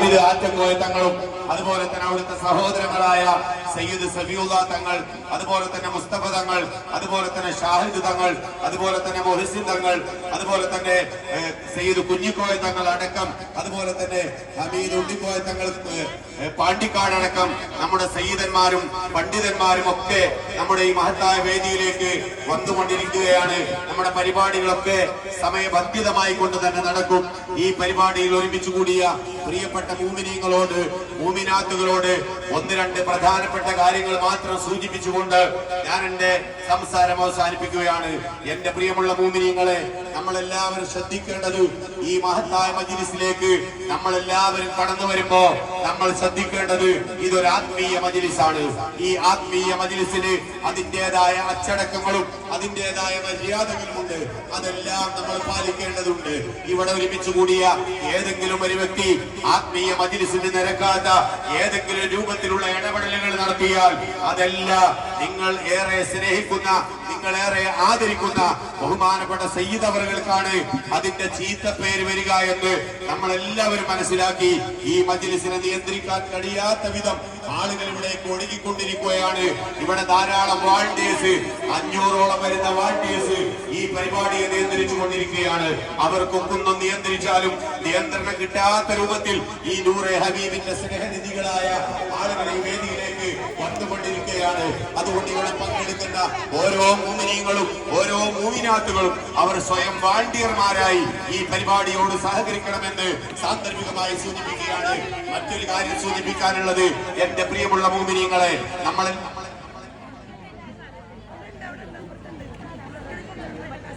ഹാമിദ് ആറ്റങ്ങോയ തങ്ങളും അതുപോലെ തന്നെ അവിടുത്തെ സഹോദരങ്ങളായ സയ്യിദ് സബിയുള്ള തങ്ങൾ അതുപോലെ തന്നെ മുസ്തഫ തങ്ങൾ അതുപോലെ തന്നെ ഷാഹിദ് തങ്ങൾ അതുപോലെ തന്നെ മൊഹിസിൻ തങ്ങൾ അതുപോലെ തന്നെ സയ്യിദ് കുഞ്ഞിക്കോയ തങ്ങൾ അടക്കം അതുപോലെ തന്നെ ഹമീദ് ഉണ്ണിക്കോയ തങ്ങൾ പാണ്ടിക്കാട് അടക്കം നമ്മുടെ സയ്യിദന്മാരും പണ്ഡിതന്മാരും ഒക്കെ നമ്മുടെ ഈ മഹത്തായ വേദിയിലേക്ക് വന്നുകൊണ്ടിരിക്കുകയാണ്. നമ്മുടെ പരിപാടികളൊക്കെ സമയബന്ധിതമായി കൊണ്ട് തന്നെ നടക്കും. ഈ പരിപാടിയിൽ ഒരുമിച്ച് കൂടിയ പ്രിയപ്പെട്ട മൂമിനീങ്ങളോട് മൂമിനാത്തുകളോട് ഒന്ന് രണ്ട് പ്രധാനപ്പെട്ട കാര്യങ്ങൾ മാത്രം സൂചിപ്പിച്ചുകൊണ്ട് ഞാൻ എന്റെ സംസാരം അവസാനിപ്പിക്കുകയാണ്. എന്റെ പ്രിയമുള്ള മൂമിനീങ്ങളെ നമ്മളെല്ലാവരും ശ്രദ്ധിക്കേണ്ടത് ഈ മഹത്തായ മജിലിസിലേക്ക് നമ്മളെല്ലാവരും കടന്നു വരുമ്പോ നമ്മൾ ശ്രദ്ധിക്കേണ്ടത് ഇതൊരു ആത്മീയ മജിലിസാണ്. ഈ ആത്മീയ മജിലിസിന് അതിന്റെതായ അച്ചടക്കങ്ങളും അതിന്റെതായ മര്യാദകളുമുണ്ട്. അതെല്ലാം നമ്മൾ പാലിക്കേണ്ടതുണ്ട്. ഇവിടെ ഒരുമിച്ച് കൂടിയ ഏതെങ്കിലും ഒരു വ്യക്തി ആത്മീയ മജിലിസിന് നിരക്കാത്ത ഏതെങ്കിലും രൂപത്തിലുള്ള ഇടപെടലുകൾ നടത്തിയാൽ അതല്ല നിങ്ങൾ ഏറെ സ്നേഹിക്കുന്ന നിങ്ങൾ ഏറെ ആദരിക്കുന്ന ബഹുമാനപ്പെട്ട സയ്യിദ് അവറുകൾക്കാണ് അതിന്റെ ചീത്ത പേര് വരിക എന്ന് നമ്മൾ എല്ലാവരും മനസ്സിലാക്കി ഈ മജിലിസിനെ നിയന്ത്രിക്കാൻ കഴിയാത്ത വിധം ആളുകൾ ഇവിടേക്ക് ഒഴുകിക്കൊണ്ടിരിക്കുകയാണ്. ഇവിടെ ധാരാളം വാളണ്ടിയേഴ്സ് അഞ്ഞൂറോളം വരുന്ന വാളണ്ടിയേഴ്സ് ഈ പരിപാടിയെ നിയന്ത്രിച്ചു കൊണ്ടിരിക്കുകയാണ് അവർക്കൊക്കൊന്നും നിയന്ത്രിച്ചാലും നിയന്ത്രണം കിട്ടാത്ത രൂപത്തിൽ ഈ നൂറെ ഹബീബിന്റെ സ്നേഹനിധികളായ വന്നുകൊണ്ടിരിക്കുകയാണ് അതുകൊണ്ട് ഇവിടെ പങ്കെടുക്കുന്ന ഓരോ മൂമിനീങ്ങളും ഓരോ മൂമിനാത്തുകളും അവർ സ്വയം വാണ്ടിയർമാരായി ഈ പരിപാടിയോട് സഹകരിക്കണമെന്ന് സാന്ദർഭികമായി സൂചിപ്പിക്കുകയാണ്. മറ്റൊരു കാര്യം സൂചിപ്പിക്കാനുള്ളത് എന്റെ പ്രിയമുള്ള മൂമിനീങ്ങളെ നമ്മൾ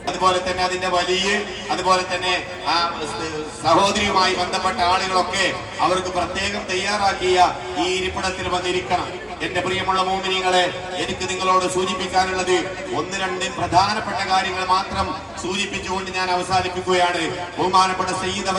അതുപോലെ തന്നെ അതിന്റെ വലിയ അതുപോലെ തന്നെ ആ സഹോദരിയുമായി ബന്ധപ്പെട്ട ആളുകളൊക്കെ അവർക്ക് പ്രത്യേകം തയ്യാറാക്കിയ ഈ ഇരിപ്പിടത്തിൽ വന്നിരിക്കണം. എന്റെ പ്രിയമുള്ള മോമിനികളെ എനിക്ക് നിങ്ങളോട് സൂചിപ്പിക്കാനുള്ളത് ഒന്ന് രണ്ട് പ്രധാനപ്പെട്ട കാര്യങ്ങൾ മാത്രം സൂചിപ്പിച്ചുകൊണ്ട് ഞാൻ അവസാനിപ്പിക്കുകയാണ്. ബഹുമാനപ്പെട്ട സയ്യിദ്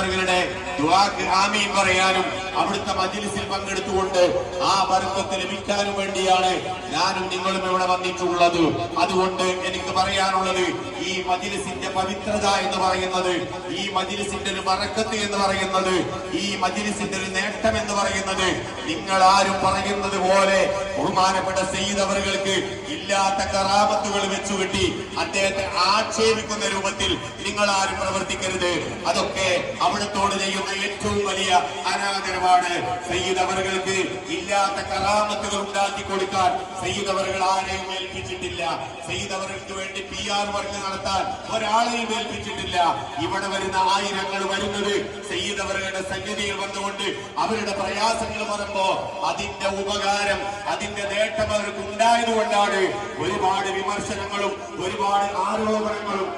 ദുആക്ക് ആമീൻ പറയാനും അവിടുത്തെ മജിലിസിൽ പങ്കെടുത്തുകൊണ്ട് ആ ബർക്കത്ത് ലഭിക്കാനും വേണ്ടിയാണ് ഞാനും നിങ്ങളും ഇവിടെ വന്നിട്ടുള്ളത്. അതുകൊണ്ട് എനിക്ക് പറയാനുള്ളത് ഈ മജിലിസിന്റെ പവിത്രത എന്ന് പറയുന്നത് ഈ മജിലിസിന്റെ ഒരു വറക്കത്ത് എന്ന് പറയുന്നത് ഈ മജിലിസിന്റെ ഒരു നേട്ടം എന്ന് പറയുന്നത് നിങ്ങൾ ആരും പറയുന്നത് പോലെ ബഹുമാനപ്പെട്ട സയ്യിദ് അവർക്ക് ഇല്ലാത്ത കറാമത്തുകൾ വെച്ചുകെട്ടി അദ്ദേഹത്തെ ആക്ഷേപിക്കുന്ന രൂപത്തിൽ നിങ്ങൾ ആരും പ്രവർത്തിക്കരുത്. അതൊക്കെ അവിടത്തോട് ചെയ്യുന്ന ഏറ്റവും വലിയ അനാദരവാണ്. സയ്യിദ് അവറുകൾക്ക് ഇല്ലാത്ത കറാമത്തുകൾ ഉണ്ടാക്കി കൊടുക്കാൻ സയ്യിദ് അവറുകൾ ആരെയും ഏൽപ്പിച്ചിട്ടില്ല. സയ്യിദ് അവറുകൾക്ക് വേണ്ടി പി ആർ വർക്ക് നടത്താൻ ഒരാളെയും ഏൽപ്പിച്ചിട്ടില്ല. ഇവിടെ വരുന്ന ആയിരങ്ങൾ വരുന്നത് സയ്യിദ് അവറുകളുടെ സന്നിധിയിൽ വന്നുകൊണ്ട് അവരുടെ പ്രയാസങ്ങൾ പറയുമ്പോ അതിന്റെ ഉപകാരം അതിന്റെ നേട്ടം അവർക്ക് ഉണ്ടായതുകൊണ്ടാണ് ഒരുപാട് വിമർശനങ്ങളും ഒരുപാട് ആരോപണങ്ങളും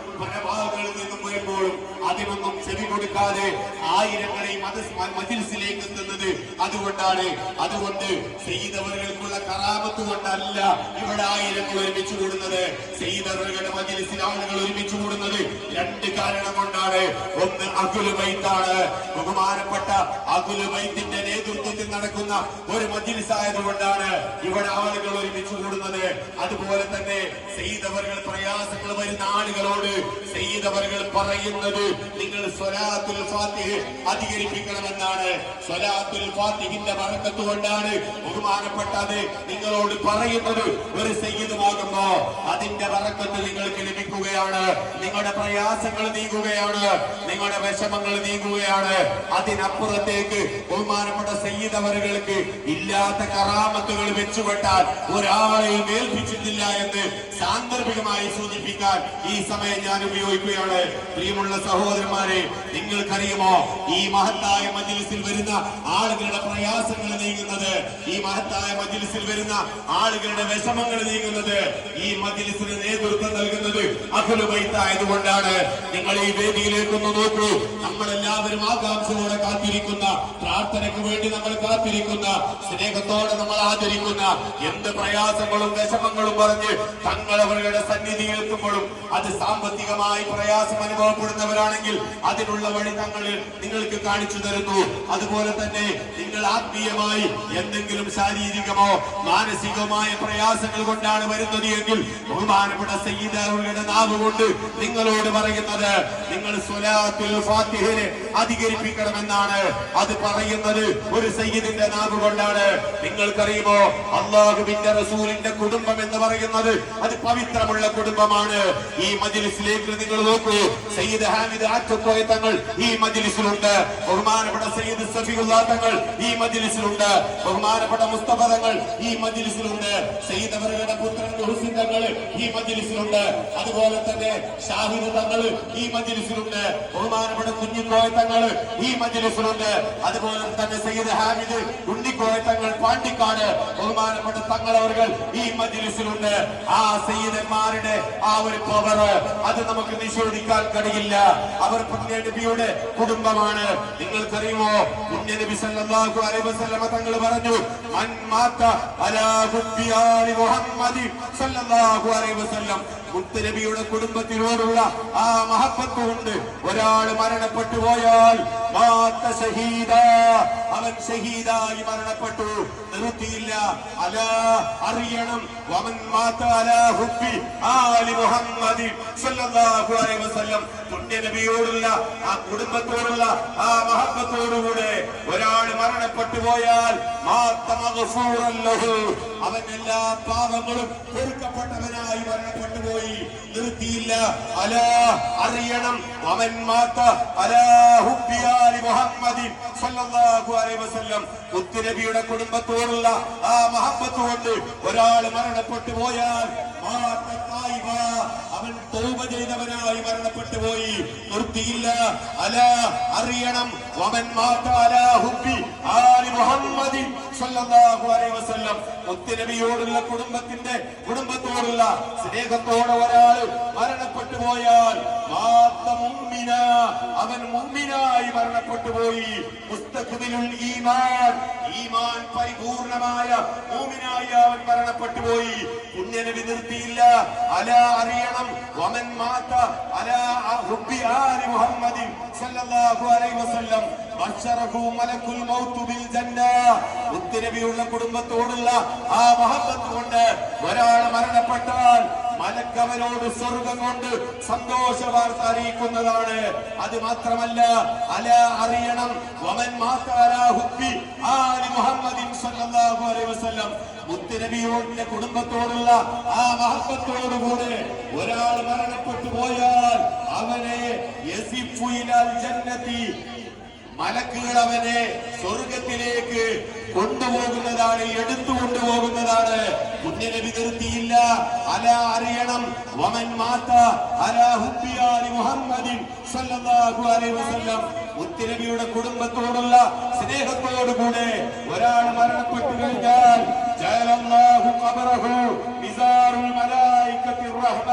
ഭാഗങ്ങളിൽ നിന്നും വരുമ്പോഴും അതിനൊന്നും ചെവി കൊടുക്കാതെ ആയിരങ്ങളെ മജിൽസിലേക്ക് എത്തുന്നത് അതുകൊണ്ടാണ്. അതുകൊണ്ട് സെയ്തവറുകൾക്കുള്ള കറാപത്ത് കൊണ്ടല്ല ഇവിടെ ആയിരങ്ങൾ ഒരുമിച്ച് കൂടുന്നത്. ചെയ്തവരുടെ മജിൽസിൽ ആളുകൾ ഒരുമിച്ച് കൂടുന്നത് രണ്ട് കാരണം കൊണ്ടാണ്. ഒന്ന് അകുലുബൈത്താണ് ബഹുമാനപ്പെട്ട അകുലുബൈത്തിന്റെ നേതൃത്വത്തിൽ നടക്കുന്ന ഒരു മജിൽസ് ആയതുകൊണ്ടാണ് ഇവിടെ ആളുകൾ ഒരുമിച്ച് കൂടുന്നത്. അതുപോലെ തന്നെ സെയ്തവറുകൾ പ്രയാസങ്ങൾ വരുന്ന ആളുകളോട് സെയ്തവറുകൾ പറയുന്നത് നിങ്ങൾ സ്വലാത്തുൽ ഫാത്തിഹ് അധികരിപ്പിക്കണമെന്നാണ്. സ്വലാത്തുൽ ഫാത്തിഹിന്റെ വഴക്കത്ത് കൊണ്ടാണ് ബഹുമാനപ്പെട്ടത് നിങ്ങളോട് പറയുന്നത്. ഒരു സയ്യിദുമാകുമ്പോ അതിന്റെ വഴക്കത്ത് നിങ്ങൾക്ക് ലഭിക്കുകയാണ്. നിങ്ങളുടെ പ്രയാസങ്ങൾ നീങ്ങുകയാണ്. നിങ്ങളുടെ വിഷമങ്ങൾ നീങ്ങുകയാണ്. അതിനപ്പുറത്തേക്ക് ബഹുമാനപ്പെട്ട സയ്യിദ് അവറുകൾക്ക് ഇല്ലാത്ത കറാമത്തുകൾ വെച്ചുപെട്ടാൽ ഒരാളെയും ഏൽപ്പിച്ചിട്ടില്ല എന്ന് സാന്ദർഭികമായി സൂചിപ്പിക്കാൻ ഈ സമയം ഞാൻ ഉപയോഗിക്കുകയാണ്. പ്രിയമുള്ള സഹോദരന്മാരെ നിങ്ങൾക്കറിയുമോ ഈ മഹത്തായ മജിലിസിൽ വരുന്ന ആളുകളുടെ പ്രയാസങ്ങൾ നീങ്ങുന്നത്? ഈ മഹത്തായ മജിലിസിൽ വരുന്ന ആളുകളുടെ വിഷമങ്ങൾ നീങ്ങുന്നത്? ഈ മജിലിസിന് നേതൃത്വം നൽകുന്നത് അഖിലുബൈത്തായതുകൊണ്ടാണ്. നിങ്ങൾ ഈ വേദിയിലേക്കൊന്ന് നോക്കൂ. നമ്മളെല്ലാവരും ആകാംക്ഷയോടെ കാത്തിരിക്കുന്ന പ്രാർത്ഥനയ്ക്ക് വേണ്ടി നമ്മൾ കാത്തിരിക്കുന്ന സ്നേഹത്തോടെ നമ്മൾ ആദരിക്കുന്ന എന്ത് പ്രയാസങ്ങളും വിഷമങ്ങളും പറഞ്ഞ് തങ്ങൾ അവരുടെ സന്നിധിയിൽ എത്തുമ്പോഴും അത് സാമ്പത്തികമായി പ്രയാസം അനുഭവപ്പെടുന്നവരാണെങ്കിൽ അതിനുള്ള വഴി തങ്ങൾ നിങ്ങൾക്ക് കാണിച്ചു തരുന്നു. അതുപോലെ തന്നെ നിങ്ങൾ ആത്മീയമായി എന്തെങ്കിലും ശാരീരികമോ മാനസികമായ പ്രയാസങ്ങൾ കൊണ്ടാണ് വരുന്നത് എങ്കിൽ ബഹുമാനപ്പെട്ട സയ്യിദ് നാവ് കൊണ്ട് നിങ്ങളോട് പറയുന്നത് നിങ്ങൾ സ്വലാത്തുൽ ഫാത്തിഹിനെ അധികരിപ്പിക്കണമെന്നാണ് അത് പറയുന്നത് ഒരു സയ്യിദിന്റെ നാവ് കൊണ്ടാണ്. നിങ്ങൾക്കറിയുമോ? അള്ളാഹുവിന്റെ റസൂലിന്റെ കുടുംബം എന്ന് പറയുന്നത് അത് പവിത്രമുള്ള കുടുംബമാണ്. ഈ മജിലിസിലേക്ക് നിങ്ങൾ നോക്കൂ. സയ്യിദ് ഹാമിദ് ആറ്റക്കോയ തങ്ങൾ ഈ മജിലിസിലുണ്ട്. ബഹുമാനപ്പെട്ട സയ്യിദ് സഫിയുള്ള തങ്ങൾ ഈ മജിലിസിലുണ്ട്. ബഹുമാനപ്പെട്ട മുസ്തഫ തങ്ങൾ ഈ മജിലിസിലുണ്ട്. സയ്യിദ് അവരുടെ പുത്രൻ ഹുസൈൻ ഈ മജ്ലിസിലുണ്ട്. അതുപോലെ തന്നെ ഷാഹിദ് തങ്ങൾ ഈ മജ്ലിസിലുണ്ട്. ബഹുമാനപ്പെട്ട കുഞ്ഞിക്കോയ തങ്ങൾ ഈ മജ്ലിസിലുണ്ട്. അതുപോലെ തന്നെ സയ്യിദ് ഹാമിദ് ഉണ്ണിക്കോയ തങ്ങൾ പാണ്ടിക്കാട് ബഹുമാനപ്പെട്ട തങ്ങൾ അവർ ഈ മജ്ലിസിലുണ്ട്. ആ സയ്യിദന്മാരുടെ ആ ഒരു പവർ അത് നമുക്ക് നിഷേധിക്കാൻ കഴിയില്ല. അവർ പുണ്യനബിയുടെ കുടുംബമാണ്. നിങ്ങൾക്കറിയുമോ? പുണ്യനബി സല്ലല്ലാഹു അലൈഹി വസല്ലമ തങ്ങൾ പറഞ്ഞു മൻ മാത്ത അലാ ഹുബ്ബി ആലി മുഹമ്മദി സല്ലല്ലാഹു അലൈഹി വസല്ലം. മുത്തുനബിയുടെ കുടുംബത്തിനോടുള്ള ആ മഹത്വമുണ്ട് ഒരാൾ മരണപ്പെട്ടു പോയാൽ അവൻ ഷഹീദായി മരണപ്പെട്ടു. നിർത്തിയില്ല. അല അറിയണം. വമൻ മുഹമ്മദി നബിയോടുള്ള ആ കുടുംബത്തോടുള്ള ആ മഹത്വത്തോടുകൂടെ ഒരാൾ മരണപ്പെട്ടു പോയാൽ അവൻ എല്ലാ പാപങ്ങളും പൊറുക്കപ്പെട്ടവനായി മരണപ്പെട്ടു പോയി നിർത്തിയില്ല. അല അറിയണം അവൻ മാത്ത. മുത്തുനബിയുടെ കുടുംബത്തോടുള്ള ആ മഹബത്ത് കൊണ്ട് ഒരാൾ മരണപ്പെട്ടു പോയാൽ തൗബ ചെയ്തവനായി മരണപ്പെട്ടു പോയി. നിർത്തിയില്ല. അല അറിയണം. വമൻ വസല്ലം. മുത്തുനബിയോടുള്ള കുടുംബത്തിന്റെ കുടുംബത്തോടുള്ള സ്നേഹത്തോടെ ഒരാൾ മരണപ്പെട്ടു പോയാൽ അവൻ മുഅ്മിനായി മരണപ്പെട്ടു പോയി. ഈമാൻ. ഈമാൻ പരിപൂർണമായ മൂമിനായി അവൻ മരണപ്പെട്ടു പോയി. പുണ്യനബി നിർത്തിയില്ല അല അറിയണം. വമൻ മാത അല ഹുബ്ബി ആലി മുഹമ്മദി സല്ലല്ലാഹു അലൈഹി വസല്ലം. ബശറഹു മലക്കുൽ മൗത്ത് ബിൽ ജന്ന. മുത്തുനബിയുള്ള കുടുംബത്തോടുള്ള ആ മഹബത്ത് കൊണ്ട് ഒരാൾ മരണപ്പെട്ടാൽ മലക്കവനോട് സ്വർഗം കൊണ്ട് സന്തോഷ വാർത്ത അറിയിക്കുന്നതാണ്. അത് മാത്രമല്ല അല അറിയണം. വമൻ ആലി മുഹമ്മദിൻ സല്ലല്ലാഹു അലൈഹി വസല്ലം. കുടുംബത്തോടുള്ള ആ മഹത്വത്തോടുകൂടെ ഒരാൾ മരണപ്പെട്ടു പോയാൽ അവനെ യസിഫു ഇലൽ ജന്നതി മലക്കുകൾ അവനെ സ്വർഗത്തിലേക്ക് കൊണ്ടുപോകുന്നതാണ് എടുത്തു കൊണ്ടുപോകുന്നതാണ് പുണ്യനബി നിർത്തിയില്ല അല അറിയണം. വമൻ മാത്ത അല ഹുബിയാലി മുഹമ്മദിൻ സല്ലല്ലാഹു അലൈഹി വസല്ലം. മുത്തുനബിയുടെ കുടുംബത്തോടുള്ള സ്നേഹത്തോടുകൂടെ ഒരാൾ മരണപ്പെട്ടു കഴിഞ്ഞാൽ ജലല്ലാഹു ഖബറഹു ബിസാറുൽ മലായികത്തിർ റഹ്മ.